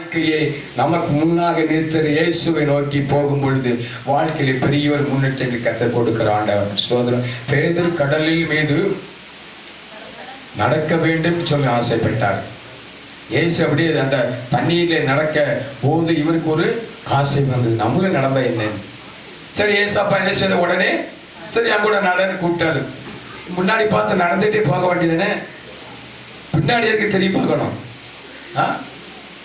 வாழ்க்கையை நமக்கு முன்னாக நிறுத்தர் இயேசுவை நோக்கி போகும் பொழுது வாழ்க்கையில பெரிய ஒரு முன்னேற்றங்கள் கற்றுக் கொடுக்கிற ஆண்டவர். பேதர் கடலில் மீது நடக்க வேண்டும் சொல்லி ஆசைப்பட்டார். இயேசு அப்படியே அந்த தண்ணீரில் நடக்க போது இவருக்கு ஒரு ஆசை வந்தது. நம்மளும் நடந்தா என்ன? சரி ஏசாப்பா என்ன செய்த உடனே சரி என் கூட நடன்னு கூப்பிட்டாரு. முன்னாடி பார்த்து நடந்துட்டே போக வேண்டியதுன்னு பின்னாடி இருக்கு திரும்பி பார்க்கணும்? ஆ?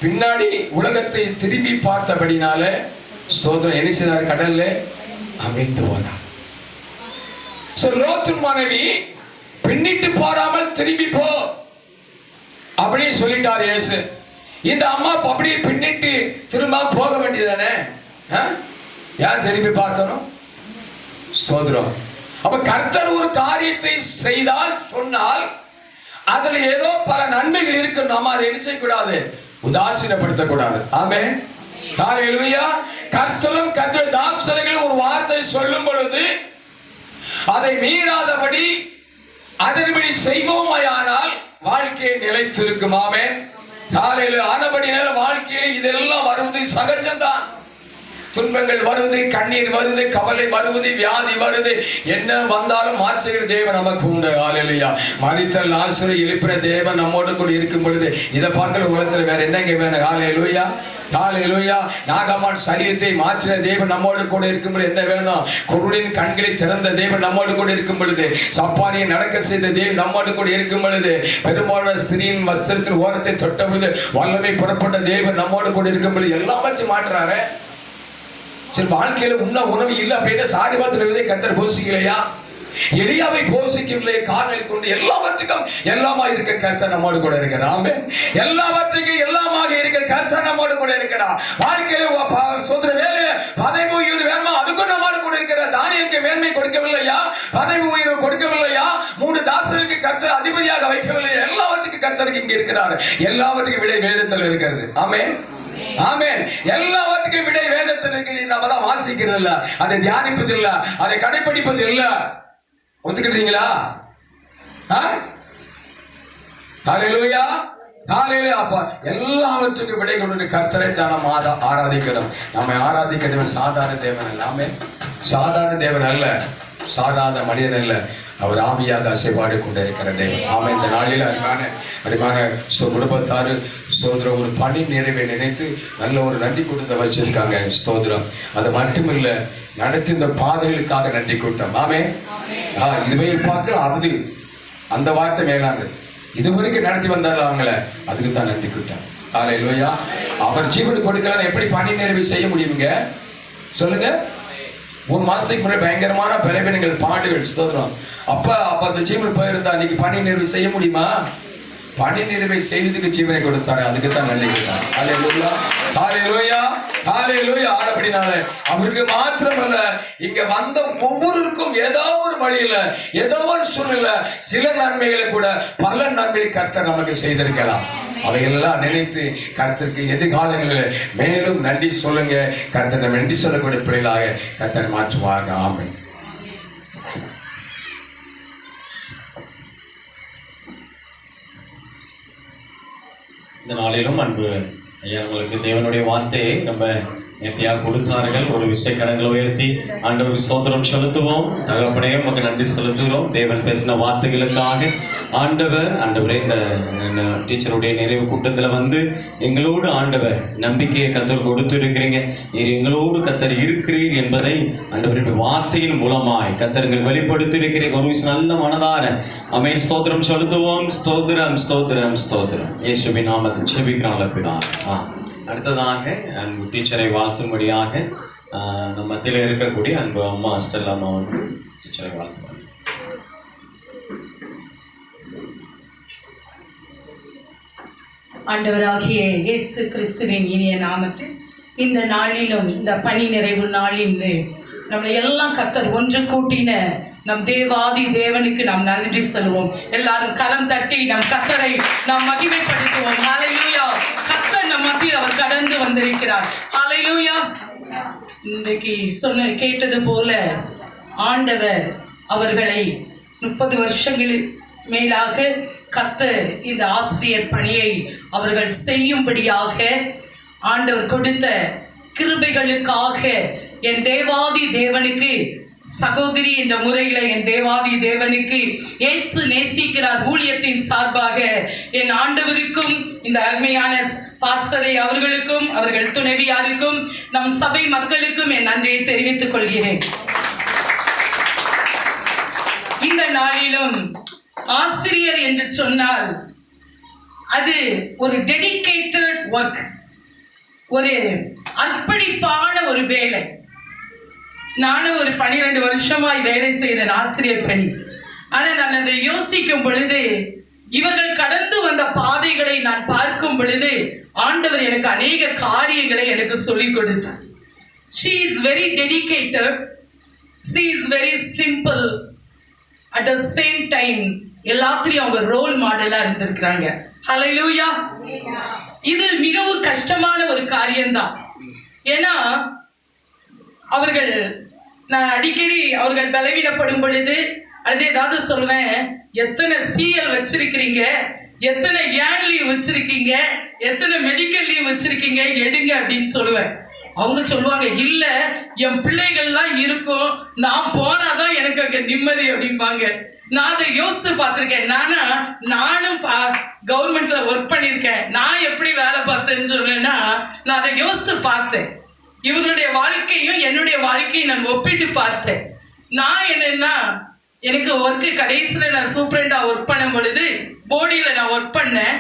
பின்னாடி உலகத்தை திரும்பி பார்த்தபடினால ஸ்தோத்திரம் என்ன செய்தார் கடல்ல? அமைந்து போனார். So, மனைவி பின்னிட்டு போறாமல் திரும்பி போ. அப்படின்னு சொல்லிட்டார் இயேசு. இந்த அம்மா அப்படி பின்னிட்டு திரும்ப போக வேண்டியதானே ஆ? ஏன் திரும்பி பார்க்கணும் ஸ்தோத்திரம். அப்ப கர்த்தர் ஒரு காரியத்தை செய்தால் சொன்னால் அதுல ஏதோ பல நன்மைகள் இருக்கு நம்ம அதை என்ன செய்யக்கூடாது? உதாசீனப்படுத்தக்கூடாது ஆமே ஹalleluya கர்த்தரும் கர்த்தர் தாசர்கள் ஒரு வார்த்தை சொல்லும் பொழுது அதை மீறாதபடி அதன்படி செய்வோமையானால் வாழ்க்கையை நிலைத்திருக்கும். ஆமென். காலையில் ஆனபடினால வாழ்க்கையில் இதெல்லாம் வருவது சகஜம்தான். துன்பங்கள் வருது கண்ணீர் வருது கவலை வருது வியாதி வருது. என்ன வந்தாலும் மாற்றுகிற தேவன் நமக்கு உண்டு. ஆலையா மறித்தல் ஆசிரியர் எழுப்புற தேவன் நம்மோடு கூட இருக்கும் பொழுது இதை பார்க்கல உலகத்தில் வேற என்னங்க வேணும்? ஆலையா ஹalleluya நாகமான் சரீரத்தை மாற்றின தேவன் நம்மோடு கூட இருக்கும் பொழுது என்ன வேணும்? குருடின் கண்களை திறந்த தேவன் நம்மோடு கூட இருக்கும் பொழுது சப்பாரியை நடக்க செய்த தேவன் நம்மோடு கூட இருக்கும் பொழுது பெரும்பாலான ஸ்திரீயின் வஸ்திரத்தின் ஓரத்தை தொட்ட பொழுது வல்லமை புறப்பட்ட தேவன் நம்மோடு கூட இருக்கும் பொழுது எல்லாம் வச்சு மாற்றுறாரு. சரி வாழ்க்கையில உண்ண உணவு இல்லை அப்படின்னு சாரி பார்த்து கத்தர் போசிக்கலையா? எளியாவை போசிக்கவில்லை காரணம் கொண்டு எல்லாவற்றுக்கும் எல்லாமா இருக்க கர்த்தர் நம்மோடு கூட இருக்கிறான் எல்லாவற்றுக்கும் எல்லாமாக இருக்க கர்த்தர் நம்மோடு கூட இருக்கிறான் வாழ்க்கையில சொந்த வேலையில பதவி உயிர் வேணுமா? அதுக்கும் நம்மோடு கூட இருக்கிறார். தானியலுக்கு மேன்மை கொடுக்கவில்லையா? பதவி உயிர் கொடுக்கவில்லையா? மூணு தாசருக்கு கர்த்தர் அதிபதியாக வைக்கவில்லையா? எல்லாவற்றுக்கும் கர்த்தருக்கு இங்க இருக்கிறார். எல்லாவற்றுக்கும் விடை வேதத்தில் இருக்கிறது. ஆமே ஆமேன். எல்லாவற்றுக்கும் விடை நம்ம தான் வாசிக்கிறது இல்லை அதை தியானிப்பது இல்லை அதை கடைபிடிப்பது இல்லை ஒத்துக்கிறீங்களா ஹalleluya. ஹalleluya. அப்பா எல்லாவற்றுக்கும் விடை கொண்டு கர்த்தரை தான் நம்ம ஆராதிக்கணும். நம்ம ஆராதிக்கிற தேவன் சாதாரண தேவன் எல்லாமே சாதாரண தேவன் அல்ல. சாதாரண மனிதன் இல்லை அவர் ஆவியாக அசைபாடு கொண்டிருக்கிற தேவன். ஆமா இந்த நாளில் அருமையான அருமையான சோ குடும்பத்தாரு ஸ்தோத்திரம் ஒரு பணி நிறைவை நினைத்து நல்ல ஒரு நன்றி கூட்டத்தை வச்சிருக்காங்க. ஸ்தோத்திரம் அது மட்டுமில்ல நடத்தி இந்த பாதைகளுக்காக நன்றி கூட்டம். ஆமே ஆ இதுவே பார்க்கலாம் அது அந்த வார்த்தை மேலானது. இதுவரைக்கும் நடத்தி வந்தார் அவங்கள. அதுக்கு தான் நன்றி கூட்டம். ஆலை லோயா அவர் ஜீவன் கொடுக்கலாம் எப்படி பணி நிறைவு செய்ய முடியுங்க சொல்லுங்க. மூணு மாசத்துக்கு முன்னாடி பயங்கரமான பலவீனங்கள் பாடுகள் சுதந்திரம் அப்போ அப்ப அந்த ஜீவன் போயிருந்தா இன்னைக்கு பணி நிறைவு செய்ய முடியுமா? பணி நிறைவை செய்வதுக்கு ஜீவனை கொடுத்தாரு. அதுக்கு தான் நன்றி கொடுத்தார் ஹalleluya. ஹalleluya. ஹalleluya. ஆனபடினால அவருக்கு மாத்திரமல்ல இங்க வந்த ஒவ்வொருக்கும் ஏதோ ஒரு வழியில ஏதோ ஒரு சூழ்நிலை சில நன்மைகளை கூட பல நன்மைகளை கர்த்தர் நமக்கு செய்திருக்கலாம். அவையெல்லாம் நினைத்து கருத்திற்கு எதிர்காலங்களில் மேலும் நன்றி சொல்லுங்க. கருத்தனை நன்றி சொல்லக்கூடிய பிள்ளைகளாக கருத்தனை மாற்றுவாங்க ஆமை இந்த நாளிலும் அன்பு ஐயா உங்களுக்கு தேவனுடைய வார்த்தையை நம்ம நேர்த்தியாக கொடுத்தார்கள். ஒரு விஷய கடங்களை உயர்த்தி ஆண்டவருக்கு சோதனம் செலுத்துவோம். தகப்பனே உமக்கு நன்றி செலுத்துகிறோம். தேவன் பேசின வார்த்தைகளுக்காக ஆண்டவர் ஆண்டவரே இந்த டீச்சருடைய நிறைவு கூட்டத்தில் வந்து எங்களோடு ஆண்டவர் நம்பிக்கையை கத்தர் கொடுத்து இருக்கிறீங்க. நீர் எங்களோடு கத்தர் இருக்கிறீர் என்பதை ஆண்டவரின் வார்த்தையின் மூலமாய் கத்தர்கள் வெளிப்படுத்தி இருக்கிறீங்க ஒரு நல்ல மனதார. அமேன் ஸ்தோத்திரம் செலுத்துவோம். ஸ்தோத்திரம் ஸ்தோத்திரம் ஸ்தோத்திரம். இயேசுவின் நாமத்தில் செபிக்கிறாங்க பிதா ஆ. அடுத்ததாக அன்பு டீச்சரை வாழ்த்தும்படியாக நம்ம மத்தியில் இருக்கக்கூடிய அன்பு அம்மா அஸ்டல் அம்மா வந்து டீச்சரை வாழ்த்து ஆண்டவராகிய இயேசு கிறிஸ்துவின் இனிய நாமத்தில் இந்த நாளிலும் இந்த பணி நிறைவு நாளின்னு நம்மளை எல்லாம் கத்தர் ஒன்று கூட்டின நம் தேவாதி தேவனுக்கு நாம் நன்றி சொல்லுவோம். எல்லாரும் கரம் தட்டி நம் கத்தரை நாம் மகிமைப்படுத்துவோம். ஹalleluya. கத்தர் நம் மத்தியில் அவர் கடந்து வந்திருக்கிறார். ஹalleluya. இன்றைக்கு சொன்ன கேட்டது போல ஆண்டவர் அவர்களை முப்பது வருஷங்களில் மேலாக கத்தர் இந்த ஆசிரியர் பணியை அவர்கள் செய்யும்படியாக ஆண்டவர் கொடுத்த கிருபைகளுக்காக என் தேவாதி தேவனுக்கு சகோதரி என்ற முறையில் என் தேவாதி தேவனுக்கு இயேசு நேசிக்கிறார் ஊழியத்தின் சார்பாக என் ஆண்டவருக்கும் இந்த அருமையான பாஸ்டரை அவர்களுக்கும் அவர்கள் துணைவியாருக்கும் நம் சபை மக்களுக்கும் என் நன்றியை தெரிவித்துக் கொள்கிறேன். இந்த நாளிலும் ஆசிரியர் என்று சொன்னால் அது ஒரு டெடிகேட்டட் ஒர்க் ஒரு அர்ப்பணிப்பான ஒரு வேலை. நானும் ஒரு பன்னிரெண்டு வருஷமாய் வேலை செய்தேன் ஆசிரியர் பணி. ஆனால் நான் அதை யோசிக்கும் பொழுது இவர்கள் கடந்து வந்த பாதைகளை நான் பார்க்கும் பொழுது ஆண்டவர் எனக்கு அநேக காரியங்களை எனக்கு சொல்லிக் கொடுத்தார். She is very dedicated she is very simple at the same time எல்லாத்திலையும் அவங்க ரோல் மாடலா இருந்திருக்கிறாங்க. ஹalleluya இது மிகவும் கஷ்டமான ஒரு காரியம்தான். ஏன்னா அவர்கள் நான் அடிக்கடி அவர்கள் பலவீனப்படும் பொழுது அல்லது ஏதாவது சொல்லுவேன் எத்தனை சிஎல் வச்சிருக்கிறீங்க? எத்தனை ஏன் லீவ் வச்சிருக்கீங்க? எத்தனை மெடிக்கல் லீவ் வச்சிருக்கீங்க? எடுங்க அப்படின்னு சொல்லுவேன். அவங்க சொல்லுவாங்க இல்ல என் பிள்ளைகள்லாம் இருக்கும். நான் போனாதான் எனக்கு அங்க நிம்மதி அப்படிம்பாங்க. நான் அதை யோசித்து பார்த்துருக்கேன். நானா நானும் பா கவர்மெண்ட்ல ஒர்க் பண்ணியிருக்கேன். நான் எப்படி வேலை பார்த்தேன்னு சொன்னேன்னா நான் அதை யோசித்து பார்த்தேன். இவருடைய வாழ்க்கையும் என்னுடைய வாழ்க்கையும் நான் ஒப்பிட்டு பார்த்தேன். நான் என்னன்னா எனக்கு ஒர்க்கு கடைசியில் நான் சூப்பரண்டாக ஒர்க் பண்ணும் பொழுது போடியில் நான் ஒர்க் பண்ணேன்.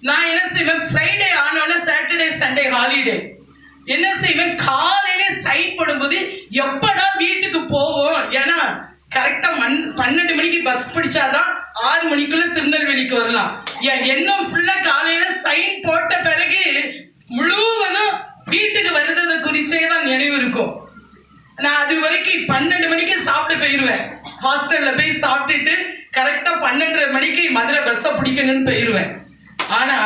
நான் என்ன செய்வேன்? ஃப்ரைடே ஆனோன்னா சாட்டர்டே சண்டே ஹாலிடே என்ன செய்வேன்? காலையில சைன் போடும்போது எப்படா வீட்டுக்கு போவோம்? ஏன்னா கரெக்டா மண் பன்னெண்டு மணிக்கு பஸ் பிடிச்சாதான் ஆறு மணிக்குள்ள திருநெல்வேலிக்கு வரலாம். என் எண்ணம் ஃபுல்லா காலையில சைன் போட்ட பிறகு முழுவதும் வீட்டுக்கு வருததை குறிச்சே தான் நினைவு இருக்கும். நான் அது வரைக்கும் பன்னெண்டு மணிக்கு சாப்பிட்டு போயிடுவேன் ஹாஸ்டல்ல போய் சாப்பிட்டுட்டு கரெக்டா பன்னெண்டரை மணிக்கு மதுரை பஸ்ஸை பிடிக்கணும்னு போயிடுவேன் ஆனா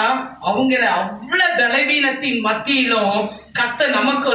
அவங்கள அவ்வளவு பலவீனத்தின் மத்தியிலும் கத்த நமக்கு